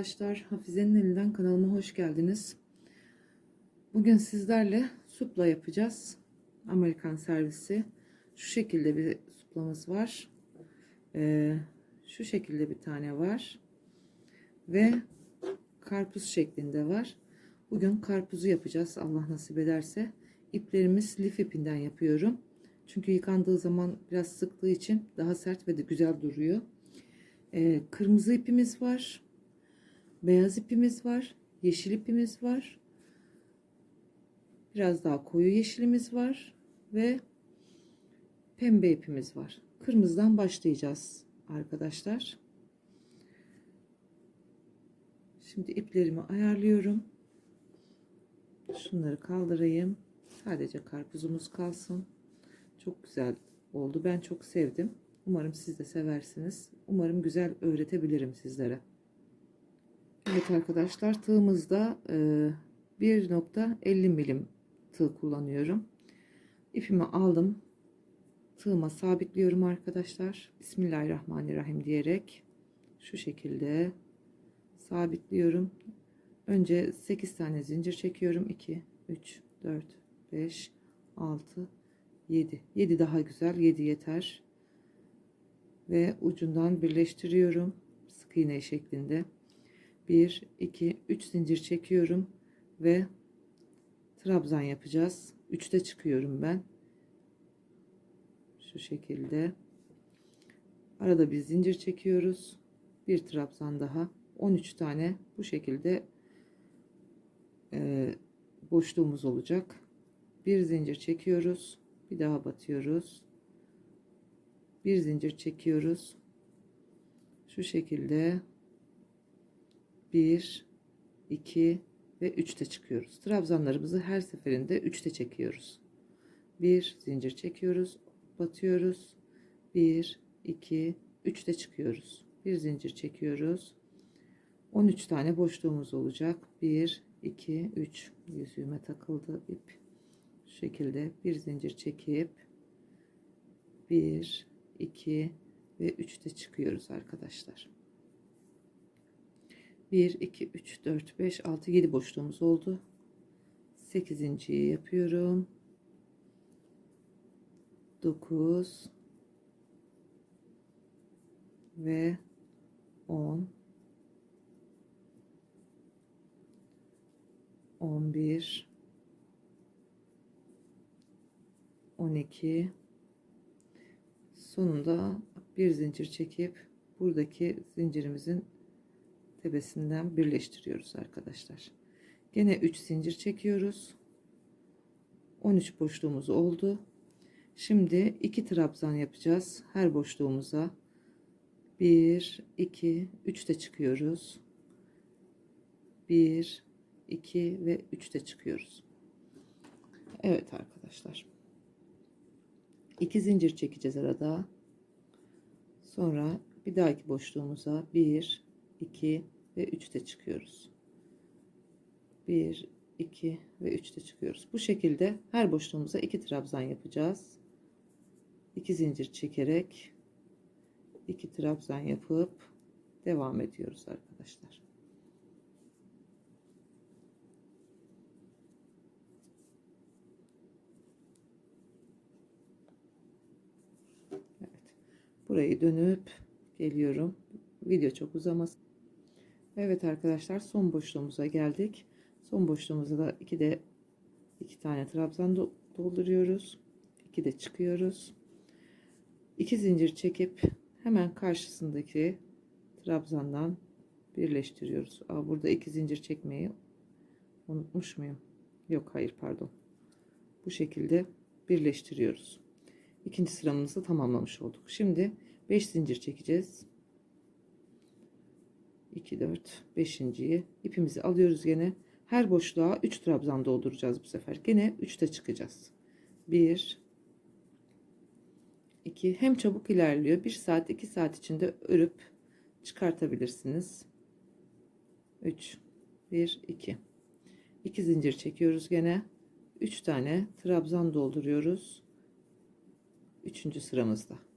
Arkadaşlar, Hafize'nin elinden kanalıma hoş geldiniz. Bugün sizlerle supla yapacağız. Amerikan servisi. Şu şekilde bir suplamız var. Ee, şu şekilde bir tane var. Ve karpuz şeklinde var. Bugün karpuzu yapacağız Allah nasip ederse. İplerimiz lif ipinden yapıyorum. Çünkü yıkandığı zaman biraz sıktığı için daha sert ve de güzel duruyor. Ee, kırmızı ipimiz var. Beyaz ipimiz var. Yeşil ipimiz var. Biraz daha koyu yeşilimiz var. Ve pembe ipimiz var. Kırmızıdan başlayacağız arkadaşlar. Şimdi iplerimi ayarlıyorum. Şunları kaldırayım. Sadece karpuzumuz kalsın. Çok güzel oldu. Ben çok sevdim. Umarım siz de seversiniz. Umarım güzel öğretebilirim sizlere. Evet arkadaşlar tığımızda 1.50 milim tığ kullanıyorum. İpimi aldım. Tığıma sabitliyorum arkadaşlar. Bismillahirrahmanirrahim diyerek şu şekilde sabitliyorum. Önce 8 tane zincir çekiyorum. 2, 3, 4, 5, 6, 7. 7 daha güzel. 7 yeter ve ucundan birleştiriyorum sık iğne şeklinde 1 2 3 zincir çekiyorum ve trabzan yapacağız. 3'te çıkıyorum ben. Şu şekilde. Arada bir zincir çekiyoruz. Bir trabzan daha. 13 tane bu şekilde e, boşluğumuz olacak. Bir zincir çekiyoruz. Bir daha batıyoruz. Bir zincir çekiyoruz. Şu şekilde 1 2 ve 3'te çıkıyoruz. Trabzanlarımızı her seferinde 3'te çekiyoruz. Bir zincir çekiyoruz, batıyoruz. 1 2 3'te çıkıyoruz. Bir zincir çekiyoruz. 13 tane boşluğumuz olacak. 1 2 3 yüzüğüme takıldı ip. Şu şekilde bir zincir çekip 1 2 ve 3'te çıkıyoruz arkadaşlar. 1 2 3 4 5 6 7 boşluğumuz oldu. 8.yi yapıyorum. 9 ve 10 11 12 sonunda bir zincir çekip buradaki zincirimizin tepesinden birleştiriyoruz arkadaşlar. Gene 3 zincir çekiyoruz. 13 boşluğumuz oldu. Şimdi 2 trabzan yapacağız. Her boşluğumuza 1 2 3 de çıkıyoruz. 1 2 ve 3 de çıkıyoruz. Evet arkadaşlar. 2 zincir çekeceğiz arada. Sonra bir dahaki boşluğumuza 1, 2 ve 3'te çıkıyoruz. 1, 2 ve 3'te çıkıyoruz. Bu şekilde her boşluğumuza 2 trabzan yapacağız. 2 zincir çekerek 2 trabzan yapıp devam ediyoruz arkadaşlar. Burayı dönüp geliyorum. Video çok uzamaz. Evet arkadaşlar son boşluğumuza geldik. Son boşluğumuza da iki de iki tane trabzan dolduruyoruz. İki de çıkıyoruz. İki zincir çekip hemen karşısındaki trabzandan birleştiriyoruz. Aa, burada iki zincir çekmeyi unutmuş muyum? Yok hayır pardon. Bu şekilde birleştiriyoruz ikinci sıramızı tamamlamış olduk. Şimdi 5 zincir çekeceğiz. 2 4 5.yi ipimizi alıyoruz gene. Her boşluğa 3 trabzan dolduracağız bu sefer. Gene 3'te çıkacağız. 1 2 hem çabuk ilerliyor. 1 saat 2 saat içinde örüp çıkartabilirsiniz. 3 1 2 2 zincir çekiyoruz gene. 3 tane trabzan dolduruyoruz. Üçüncü sıramızda.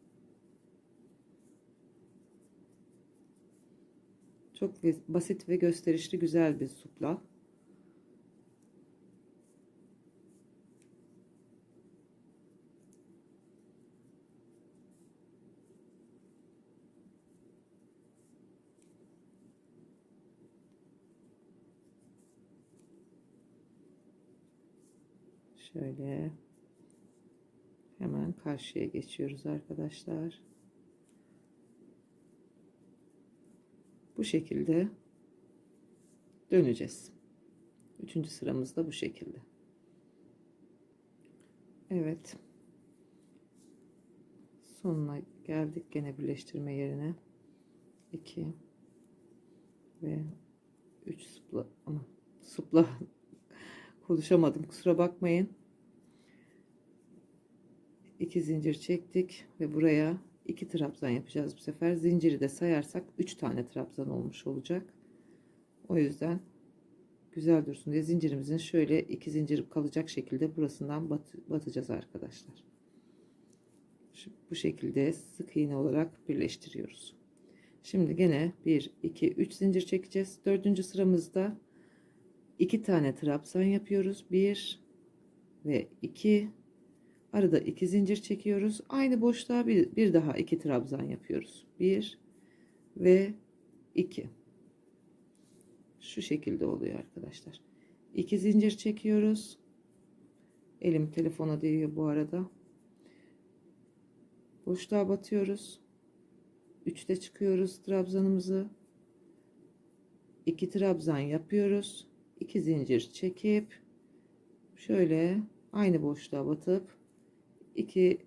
Çok basit ve gösterişli güzel bir supla. Şöyle hemen karşıya geçiyoruz arkadaşlar. Bu şekilde döneceğiz. Üçüncü sıramız da bu şekilde. Evet. Sonuna geldik gene birleştirme yerine. 2 ve 3 supla ama supla konuşamadım kusura bakmayın. 2 zincir çektik ve buraya 2 trabzan yapacağız bu sefer. Zinciri de sayarsak 3 tane trabzan olmuş olacak. O yüzden güzel dursun diye zincirimizin şöyle iki zincir kalacak şekilde burasından bat, batacağız arkadaşlar. Şu, bu şekilde sık iğne olarak birleştiriyoruz. Şimdi gene 1 2 3 zincir çekeceğiz. Dördüncü sıramızda 2 tane trabzan yapıyoruz. 1 ve 2 arada 2 zincir çekiyoruz. Aynı boşluğa bir, bir daha 2 trabzan yapıyoruz. 1 ve 2 şu şekilde oluyor arkadaşlar. 2 zincir çekiyoruz. Elim telefona değiyor bu arada. Boşluğa batıyoruz. 3'te çıkıyoruz trabzanımızı. 2 trabzan yapıyoruz. 2 zincir çekip şöyle aynı boşluğa batıp 2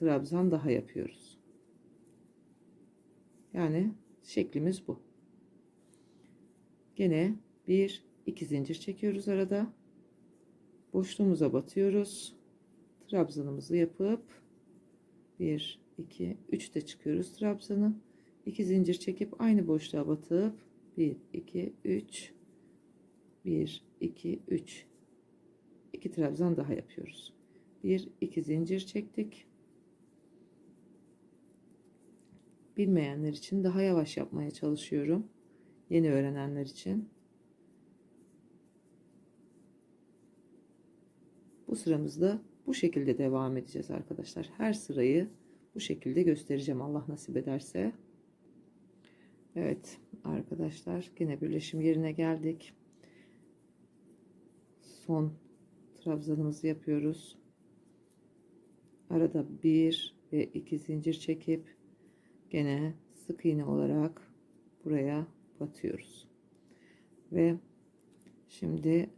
trabzan daha yapıyoruz. Yani şeklimiz bu. Gene bir iki zincir çekiyoruz arada. Boşluğumuza batıyoruz. Trabzanımızı yapıp 1 2 3 de çıkıyoruz trabzanı. 2 zincir çekip aynı boşluğa batıp 1 2 3 1 2 3 2 trabzan daha yapıyoruz. 1 2 zincir çektik. Bilmeyenler için daha yavaş yapmaya çalışıyorum. Yeni öğrenenler için. Bu sıramızda bu şekilde devam edeceğiz arkadaşlar. Her sırayı bu şekilde göstereceğim Allah nasip ederse. Evet arkadaşlar gene birleşim yerine geldik. Son trabzanımızı yapıyoruz. Arada bir ve iki zincir çekip gene sık iğne olarak buraya batıyoruz. Ve şimdi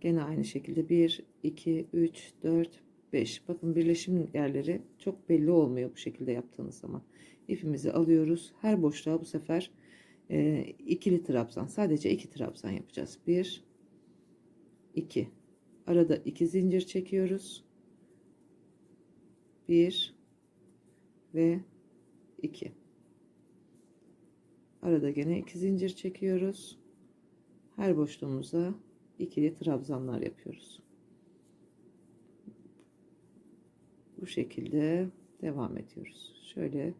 gene aynı şekilde 1 2 3 4 5 bakın birleşim yerleri çok belli olmuyor bu şekilde yaptığınız zaman. İpimizi alıyoruz. Her boşluğa bu sefer e, ikili trabzan sadece iki trabzan yapacağız. 1 2 arada iki zincir çekiyoruz 1 ve 2 arada gene iki zincir çekiyoruz. Her boşluğumuza ikili trabzanlar yapıyoruz. Bu şekilde devam ediyoruz. Şöyle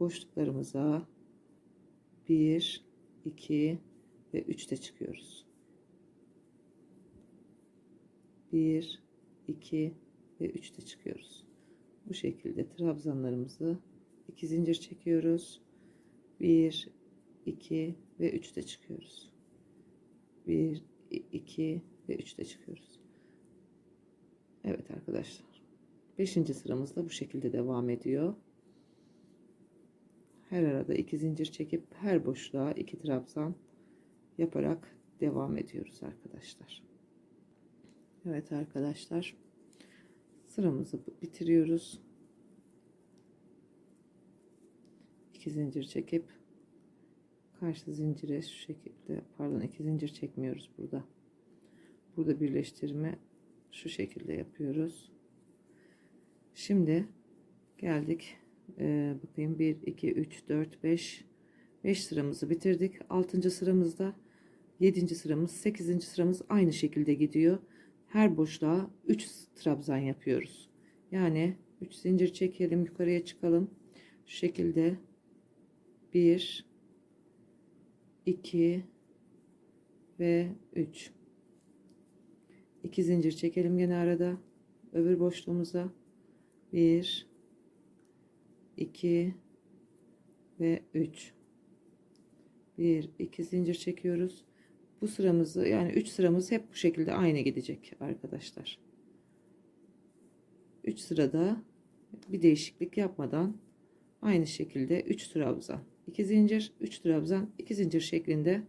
boşluklarımıza 1 2 ve 3 de çıkıyoruz. 1 2 ve 3 de çıkıyoruz bu şekilde trabzanlarımızı iki zincir çekiyoruz. 1 2 ve 3 de çıkıyoruz. 1 2 ve 3 de çıkıyoruz. Evet arkadaşlar. 5. sıramızda bu şekilde devam ediyor. Her arada iki zincir çekip her boşluğa iki trabzan yaparak devam ediyoruz arkadaşlar. Evet arkadaşlar sıramızı bitiriyoruz. 2 zincir çekip karşı zincire şu şekilde pardon iki zincir çekmiyoruz burada. Burada birleştirme şu şekilde yapıyoruz. Şimdi geldik. Ee, bakayım 1 2 3 4 5 5 sıramızı bitirdik. 6. sıramızda 7. sıramız 8. sıramız aynı şekilde gidiyor her boşluğa 3 trabzan yapıyoruz. Yani 3 zincir çekelim yukarıya çıkalım. Şu şekilde. 1 2 ve 3 2 zincir çekelim gene arada öbür boşluğumuza. 1 2 ve 3 1 2 zincir çekiyoruz bu sıramızı yani 3 sıramız hep bu şekilde aynı gidecek arkadaşlar. 3 sırada bir değişiklik yapmadan aynı şekilde 3 trabzan 2 zincir 3 trabzan 2 zincir şeklinde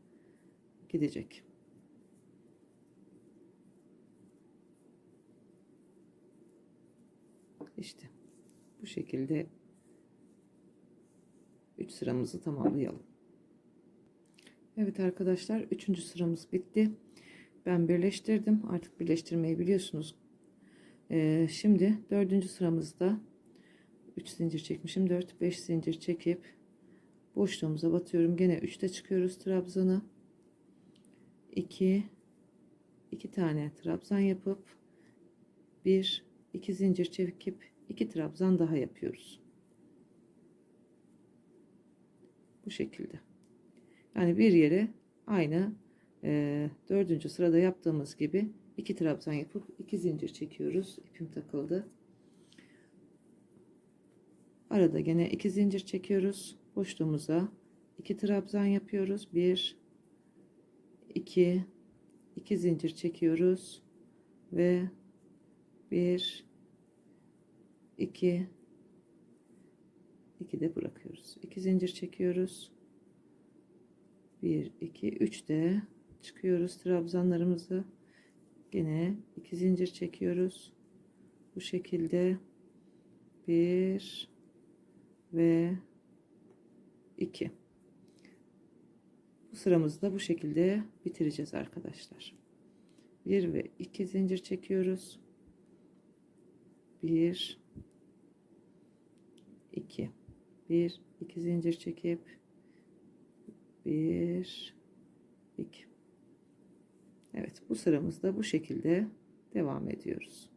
gidecek. İşte bu şekilde 3 sıramızı tamamlayalım Evet arkadaşlar 3. sıramız bitti. Ben birleştirdim. Artık birleştirmeyi biliyorsunuz. Ee, şimdi 4. sıramızda 3 zincir çekmişim 4 5 zincir çekip boşluğumuza batıyorum. Gene 3'te çıkıyoruz trabzanı 2 2 tane trabzan yapıp 1 2 zincir çekip 2 trabzan daha yapıyoruz. Bu şekilde yani bir yere aynı e, dördüncü sırada yaptığımız gibi 2 trabzan yapıp 2 zincir çekiyoruz. İpim takıldı. Arada gene 2 zincir çekiyoruz. Boşluğumuza 2 trabzan yapıyoruz. 1 2 2 zincir çekiyoruz. Ve 1 2 2 de bırakıyoruz. 2 zincir çekiyoruz 1 2 3 de çıkıyoruz trabzanlarımızı Gene iki zincir çekiyoruz. Bu şekilde bir ve iki. Bu sıramızı da bu şekilde bitireceğiz arkadaşlar. Bir ve iki zincir çekiyoruz. Bir, iki, bir, iki zincir çekip bir, iki. Evet bu sıramızda bu şekilde devam ediyoruz.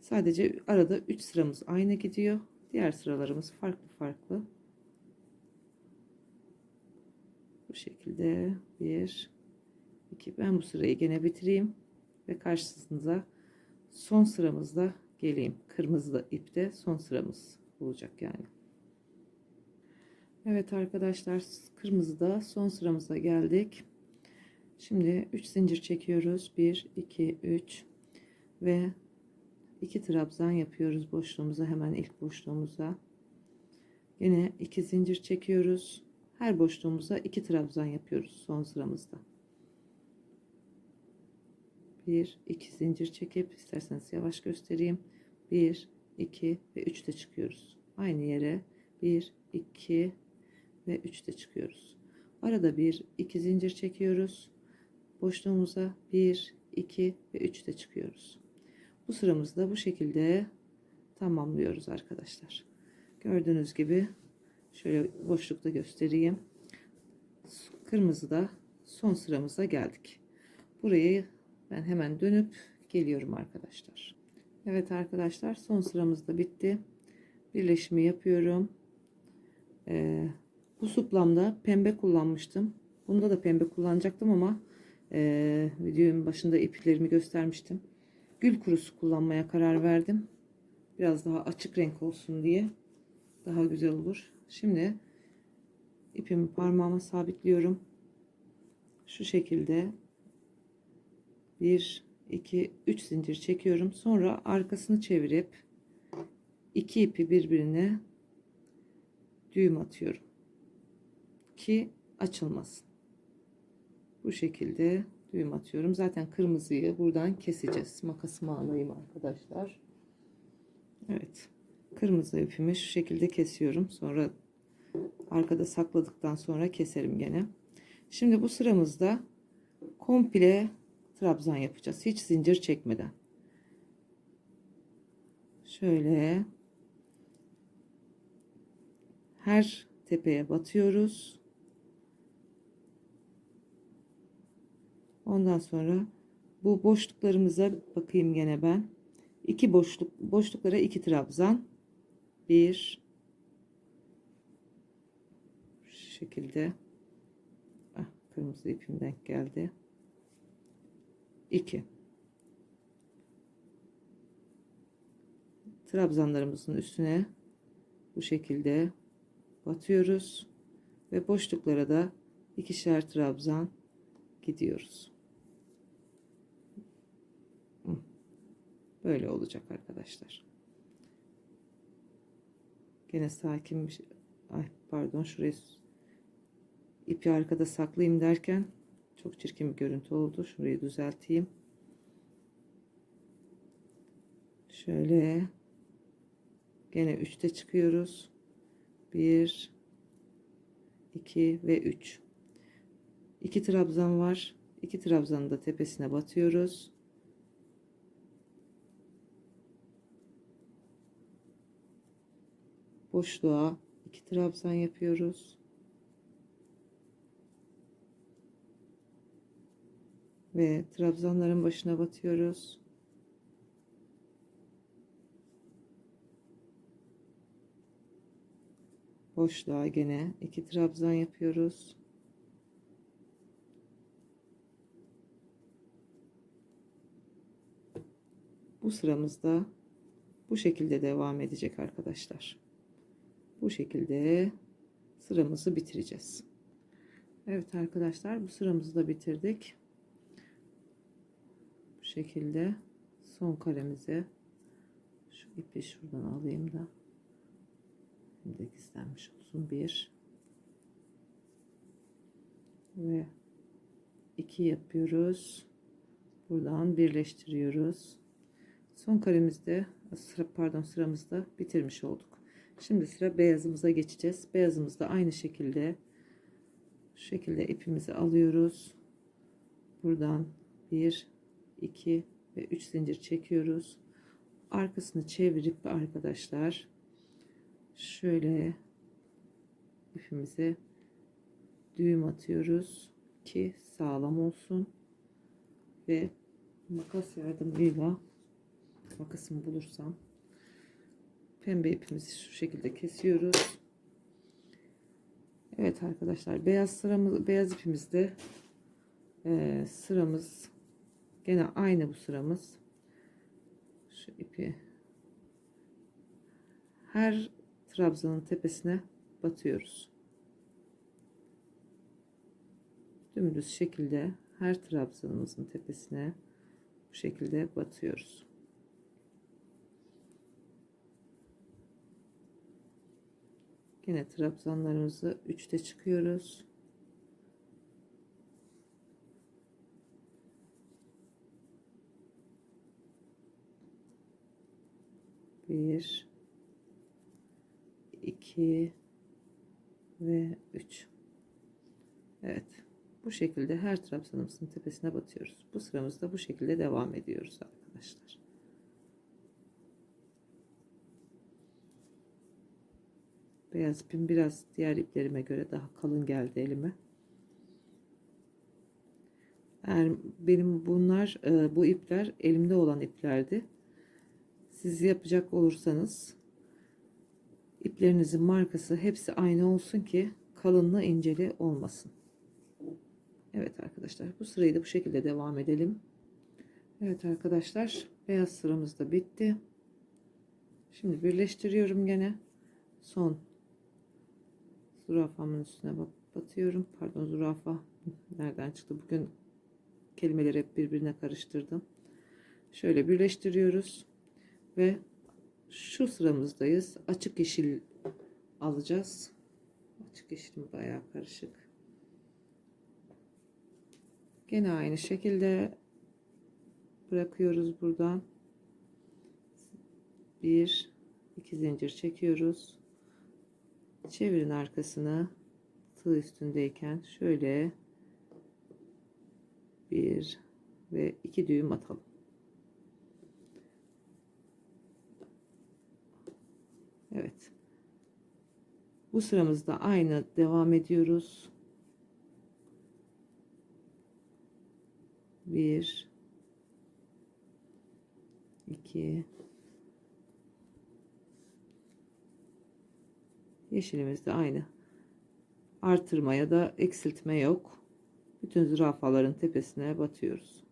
Sadece arada 3 sıramız aynı gidiyor. Diğer sıralarımız farklı farklı. Bu şekilde 1 2 ben bu sırayı gene bitireyim ve karşısında son sıramızda geleyim. Kırmızı ipte son sıramız olacak yani. Evet arkadaşlar kırmızıda son sıramıza geldik. Şimdi 3 zincir çekiyoruz. 1, 2, 3 ve 2 trabzan yapıyoruz boşluğumuza hemen ilk boşluğumuza. Yine 2 zincir çekiyoruz. Her boşluğumuza 2 trabzan yapıyoruz son sıramızda. 1, 2 zincir çekip isterseniz yavaş göstereyim. 1, 2 ve 3 de çıkıyoruz. Aynı yere 1, 2 ve 3 de çıkıyoruz. Arada bir iki zincir çekiyoruz. Boşluğumuza 1 2 ve 3 de çıkıyoruz. Bu sıramızda bu şekilde tamamlıyoruz arkadaşlar. Gördüğünüz gibi şöyle boşlukta göstereyim. Kırmızıda son sıramıza geldik. Burayı ben hemen dönüp geliyorum arkadaşlar. Evet arkadaşlar son sıramız da bitti. Birleşimi yapıyorum. Ee, bu suplamda pembe kullanmıştım bunda da pembe kullanacaktım ama e, videonun başında iplerimi göstermiştim. Gül kurusu kullanmaya karar verdim. Biraz daha açık renk olsun diye. Daha güzel olur. Şimdi ipimi parmağıma sabitliyorum. Şu şekilde 1 2 3 zincir çekiyorum. Sonra arkasını çevirip iki ipi birbirine düğüm atıyorum. Ki açılmasın bu şekilde düğüm atıyorum. Zaten kırmızıyı buradan keseceğiz. Makasımı alayım arkadaşlar. Evet. Kırmızı ipimi şu şekilde kesiyorum. Sonra arkada sakladıktan sonra keserim gene. Şimdi bu sıramızda komple trabzan yapacağız. Hiç zincir çekmeden. Şöyle her tepeye batıyoruz. Ondan sonra bu boşluklarımıza bakayım gene ben. İki boşluk boşluklara iki trabzan. Bir şu şekilde Kırmızı ipim denk geldi. 2 Trabzanlarımızın üstüne bu şekilde batıyoruz ve boşluklara da ikişer trabzan gidiyoruz. Böyle olacak arkadaşlar. Gene sakin bir şey. Ay pardon şurayı ipi arkada saklayayım derken çok çirkin bir görüntü oldu. Şurayı düzelteyim. Şöyle gene 3'te çıkıyoruz. 1 2 ve 3. 2 trabzan var. 2 trabzanı da tepesine batıyoruz. Boşluğa 2 trabzan yapıyoruz. Ve trabzanların başına batıyoruz. Boşluğa gene 2 trabzan yapıyoruz. Bu sıramızda bu şekilde devam edecek arkadaşlar. Bu şekilde sıramızı bitireceğiz. Evet arkadaşlar bu sıramızı da bitirdik. Bu şekilde son karemize şu ipi şuradan alayım da şimdi gizlenmiş olsun. Bir ve iki yapıyoruz. Buradan birleştiriyoruz. Son karemizde pardon sıramızda bitirmiş olduk. Şimdi sıra beyazımıza geçeceğiz. Beyazımızda aynı şekilde şu şekilde ipimizi alıyoruz. Buradan 1 2 ve 3 zincir çekiyoruz. Arkasını çevirip arkadaşlar şöyle ipimize düğüm atıyoruz ki sağlam olsun ve makas yardımıyla makasımı bulursam pembe ipimizi şu şekilde kesiyoruz. Evet arkadaşlar beyaz sıramız beyaz ipimizde e, sıramız gene aynı bu sıramız. Şu ipi her trabzanın tepesine batıyoruz. Dümdüz şekilde her trabzanımızın tepesine bu şekilde batıyoruz. Yine trabzanlarımızı 3'te çıkıyoruz. Bir, iki ve üç. Evet. Bu şekilde her trabzanımızın tepesine batıyoruz. Bu sıramızda bu şekilde devam ediyoruz arkadaşlar. Beyaz ipim biraz diğer iplerime göre daha kalın geldi elime. Eğer benim bunlar e, bu ipler elimde olan iplerdi. Siz yapacak olursanız iplerinizin markası hepsi aynı olsun ki kalınlığı inceli olmasın. Evet arkadaşlar bu sırayı da bu şekilde devam edelim. Evet arkadaşlar beyaz sıramız da bitti. Şimdi birleştiriyorum gene. Son zürafamın üstüne batıyorum. Pardon zürafa nereden çıktı? Bugün kelimeleri hep birbirine karıştırdım. Şöyle birleştiriyoruz ve şu sıramızdayız. Açık yeşil alacağız. Açık yeşil bayağı karışık. Gene aynı şekilde bırakıyoruz buradan. Bir, iki zincir çekiyoruz. Çevirin arkasını tığ üstündeyken şöyle bir ve iki düğüm atalım. Evet. Bu sıramızda aynı devam ediyoruz. Bir, iki, yeşilimiz de aynı. Artırma ya da eksiltme yok. bütün zürafaların tepesine batıyoruz.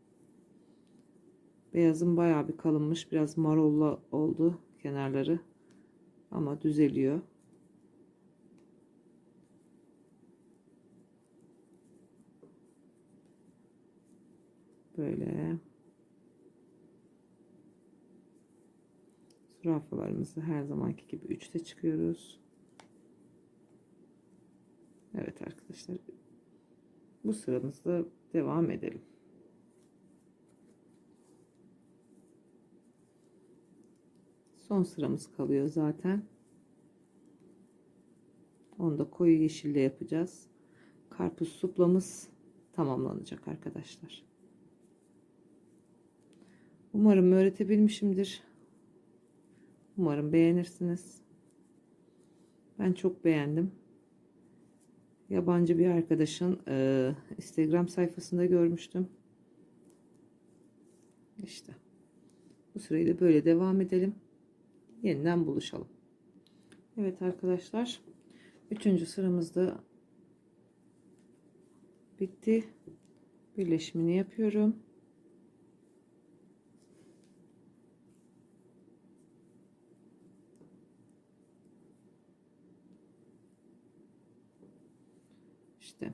Beyazım bayağı bir kalınmış. Biraz marolla oldu kenarları. Ama düzeliyor. Böyle. Zürafalarımızı her zamanki gibi 3'te çıkıyoruz. Evet arkadaşlar. Bu sıramızda devam edelim. Son sıramız kalıyor zaten. Onu da koyu yeşille yapacağız. Karpuz suplamız tamamlanacak arkadaşlar. Umarım öğretebilmişimdir. Umarım beğenirsiniz. Ben çok beğendim. Yabancı bir arkadaşın e, Instagram sayfasında görmüştüm. İşte. Bu süreyi de böyle devam edelim. Yeniden buluşalım. Evet arkadaşlar. Üçüncü sıramızda bitti. Birleşimini yapıyorum. İşte.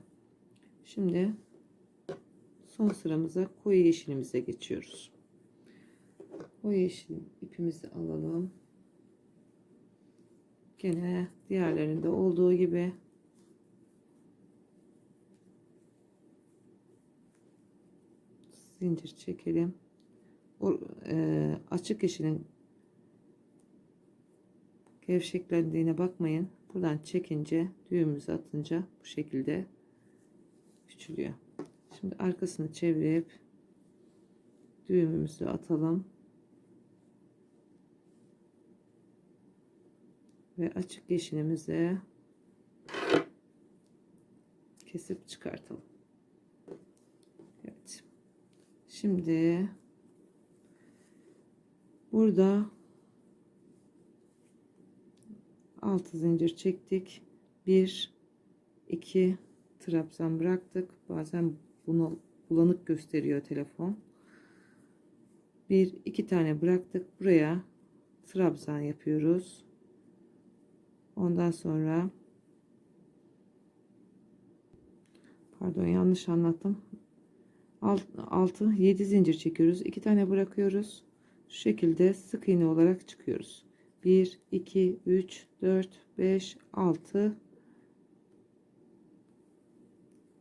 Şimdi son sıramıza koyu yeşilimize geçiyoruz. Koyu yeşil ipimizi alalım. Gene diğerlerinde olduğu gibi zincir çekelim. O, e, açık yeşilin gevşeklendiğine bakmayın. Buradan çekince düğümümüzü atınca bu şekilde küçülüyor. Şimdi arkasını çevirip düğümümüzü atalım. Ve açık yeşilimizi kesip çıkartalım. Evet. Şimdi burada 6 zincir çektik. 1 2 trabzan bıraktık. Bazen bunu bulanık gösteriyor telefon. 1 2 tane bıraktık. Buraya trabzan yapıyoruz. Ondan sonra pardon yanlış anlattım. 6 7 zincir çekiyoruz. 2 tane bırakıyoruz. Şu şekilde sık iğne olarak çıkıyoruz. 1 2 3 4 5 6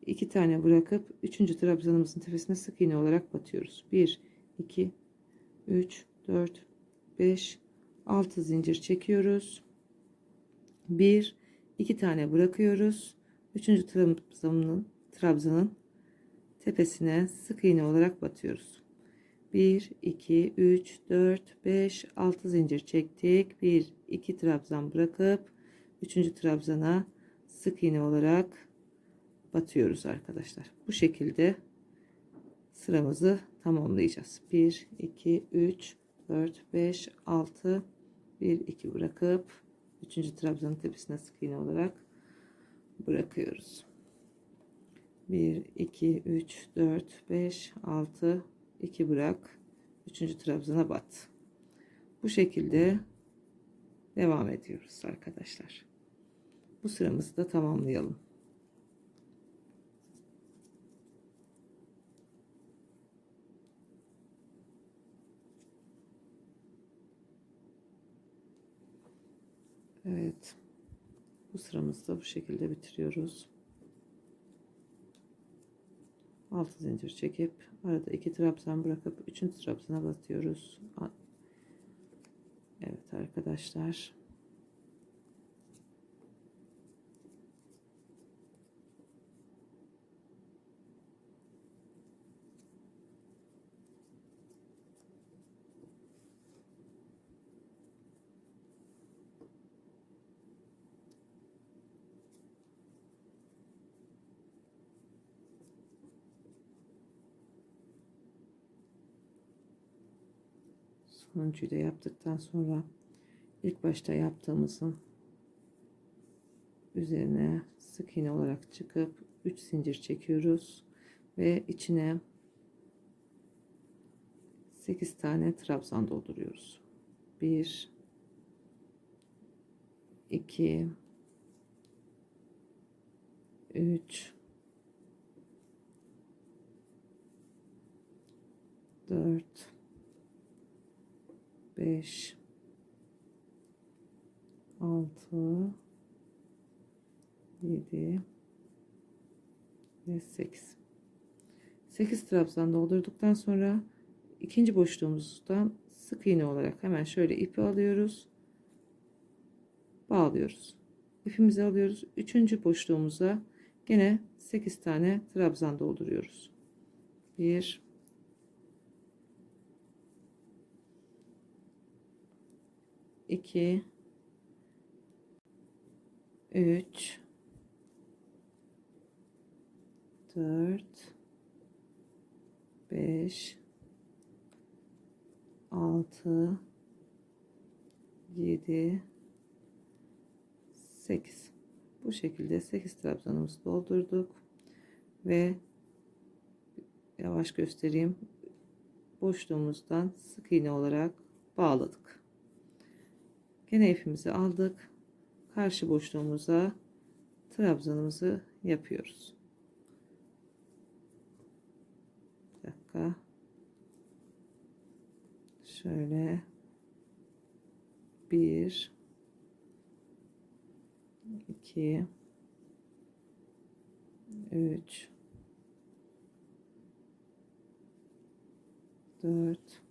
2 tane bırakıp 3. trabzanımızın tepesine sık iğne olarak batıyoruz. 1 2 3 4 5 6 zincir çekiyoruz. 1 2 tane bırakıyoruz. 3. trabzanın trabzanın tepesine sık iğne olarak batıyoruz. 1 2 3 4 5 6 zincir çektik. 1 2 trabzan bırakıp 3. trabzana sık iğne olarak batıyoruz arkadaşlar. Bu şekilde sıramızı tamamlayacağız. 1 2 3 4 5 6 1 2 bırakıp 3. trabzanın tepesine sık iğne olarak bırakıyoruz. 1 2 3 4 5 6 2 bırak 3. trabzana bat. Bu şekilde devam ediyoruz arkadaşlar. Bu sıramızı da tamamlayalım. Evet. Bu sıramızı da bu şekilde bitiriyoruz. 6 zincir çekip arada 2 trabzan bırakıp 3. trabzana batıyoruz. Evet arkadaşlar. Sonuncuyu da yaptıktan sonra ilk başta yaptığımızın üzerine sık iğne olarak çıkıp 3 zincir çekiyoruz. ve içine 8 tane trabzan dolduruyoruz. 1 2 3 4 5 6 7 ve 8 8 trabzan doldurduktan sonra ikinci boşluğumuzdan sık iğne olarak hemen şöyle ipi alıyoruz. Bağlıyoruz. İpimizi alıyoruz. Üçüncü boşluğumuza gene 8 tane trabzan dolduruyoruz. 1 2 3 4 5 6 7 8 bu şekilde 8 trabzanımızı doldurduk ve yavaş göstereyim. Boşluğumuzdan sık iğne olarak bağladık gene ipimizi aldık. Karşı boşluğumuza trabzanımızı yapıyoruz. Bir dakika. Şöyle bir iki üç dört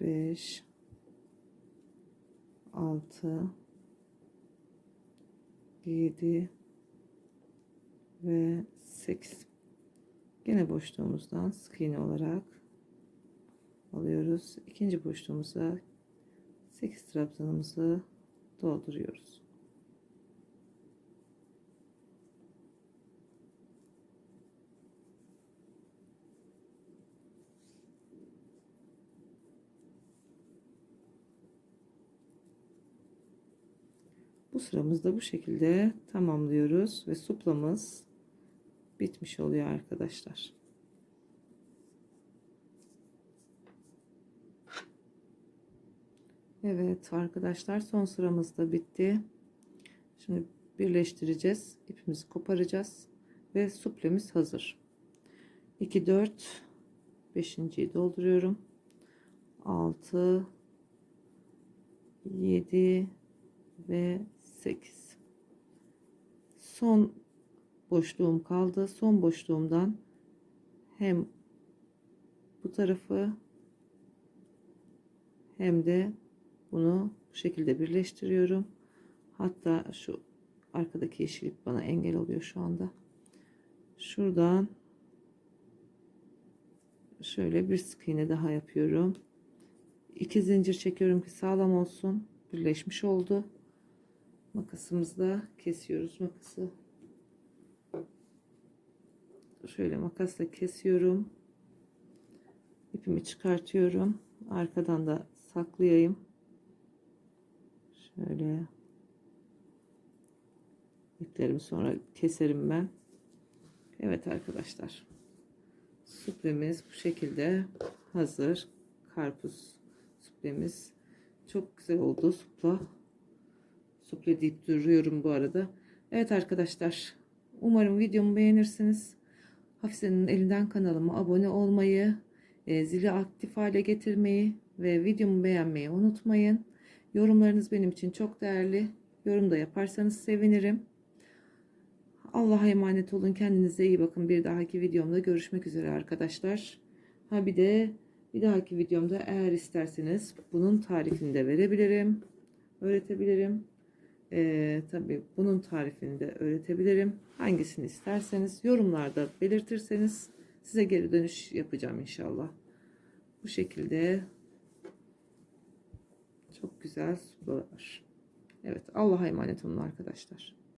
beş altı yedi ve 8 Yine boşluğumuzdan sık iğne olarak alıyoruz. İkinci boşluğumuza 8 trabzanımızı dolduruyoruz. Bu sıramızda bu şekilde tamamlıyoruz ve suplamız bitmiş oluyor arkadaşlar. Evet arkadaşlar son sıramız da bitti. Şimdi birleştireceğiz. ipimizi koparacağız ve suplemiz hazır. 2 4 5.yi dolduruyorum. 6 7 ve 8 son boşluğum kaldı. Son boşluğumdan hem bu tarafı hem de bunu bu şekilde birleştiriyorum. Hatta şu arkadaki yeşillik bana engel oluyor şu anda. Şuradan şöyle bir sık iğne daha yapıyorum. İki zincir çekiyorum ki sağlam olsun. Birleşmiş oldu makasımızla kesiyoruz makası. Şöyle makasla kesiyorum. İpimi çıkartıyorum. Arkadan da saklayayım. Şöyle. İplerimi sonra keserim ben. Evet arkadaşlar. Suplemiz bu şekilde hazır. Karpuz suplemiz çok güzel oldu. Supla suple deyip duruyorum bu arada Evet arkadaşlar umarım videomu beğenirsiniz Hafize'nin elinden kanalıma abone olmayı, e, zili aktif hale getirmeyi ve videomu beğenmeyi unutmayın. Yorumlarınız benim için çok değerli. Yorum da yaparsanız sevinirim. Allah'a emanet olun. Kendinize iyi bakın. Bir dahaki videomda görüşmek üzere arkadaşlar. Ha bir de bir dahaki videomda eğer isterseniz bunun tarifini de verebilirim. Öğretebilirim. Ee, tabii bunun tarifini de öğretebilirim. Hangisini isterseniz yorumlarda belirtirseniz size geri dönüş yapacağım inşallah. Bu şekilde çok güzel sular. Evet Allah'a emanet olun arkadaşlar.